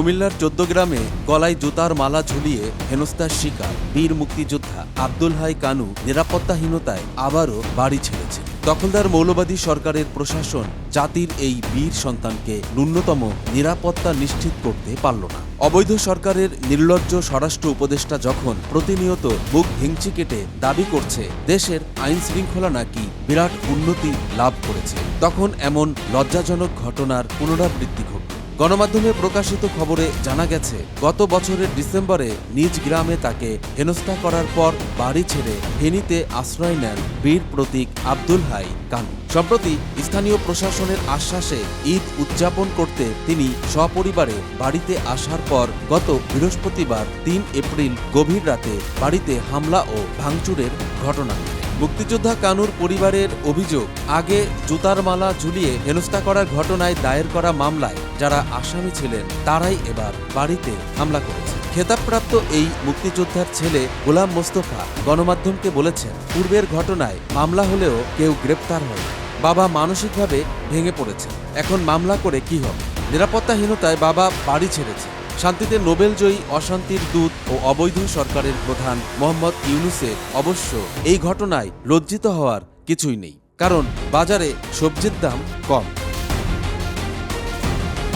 কুমিল্লার চোদ্দ গ্রামে গলায় জুতার মালা ঝুলিয়ে হেনস্তার শিকার, বীর মুক্তিযোদ্ধা আব্দুল হাই কানু নিরাপত্তাহীনতায় আবারও বাড়ি ছেড়েছে। দখলদার মৌলবাদী সরকারের প্রশাসন জাতির এই বীর সন্তানকে ন্যূনতম নিরাপত্তা নিশ্চিত করতে পারল না। অবৈধ সরকারের নির্লজ্জ স্বরাষ্ট্র উপদেষ্টা যখন প্রতিনিয়ত বুক হিংচি কেটে দাবি করছে, দেশের আইন শৃঙ্খলা নাকি বিরাট উন্নতি লাভ করেছে, তখন এমন লজ্জাজনক ঘটনার পুনরাবৃত্তি ঘটল গণমাধ্যমে প্রকাশিত খবরে জানা গেছে, গত বছরের ডিসেম্বরে নিজ গ্রামে তাকে হেনস্থা করার পর বাড়ি ছেড়ে ফেনীতে আশ্রয় নেন বীর প্রতীক আব্দুল হাই কানু সম্প্রতি স্থানীয় প্রশাসনের আশ্বাসে ঈদ উদযাপন করতে তিনি সপরিবারে বাড়িতে আসার পর গত বৃহস্পতিবার তিন এপ্রিল গভীর রাতে বাড়িতে হামলা ও ভাঙচুরের ঘটনা। ঘটে মুক্তিযোদ্ধা কানুর পরিবারের অভিযোগ, আগে জুতার মালা ঝুলিয়ে হেনস্থা করার ঘটনায় দায়ের করা মামলায় যারা আসামি ছিলেন, তারাই এবার বাড়িতে হামলা করেছে। খেতাবপ্রাপ্ত এই মুক্তিযোদ্ধার ছেলে গোলাম মোস্তফা গণমাধ্যমকে বলেছেন, পূর্বের ঘটনায় মামলা হলেও কেউ গ্রেপ্তার হয়নি। বাবা মানসিকভাবে ভেঙে পড়েছে এখন মামলা করে কি হবে? নিরাপত্তাহীনতায় বাবা বাড়ি ছেড়েছে। শান্তিতে নোবেলজয়ী, অশান্তির দূত ও অবৈধ সরকারের প্রধান মোহাম্মদ ইউনুসের অবশ্য এই ঘটনায় লজ্জিত হওয়ার কিছুই নেই, কারণ বাজারে সবজির দাম কম।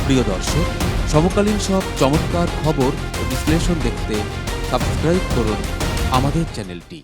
প্রিয় দর্শক, সমকালীন সব চমৎকার খবর ও বিশ্লেষণ দেখতে সাবস্ক্রাইব করুন আমাদের চ্যানেলটি।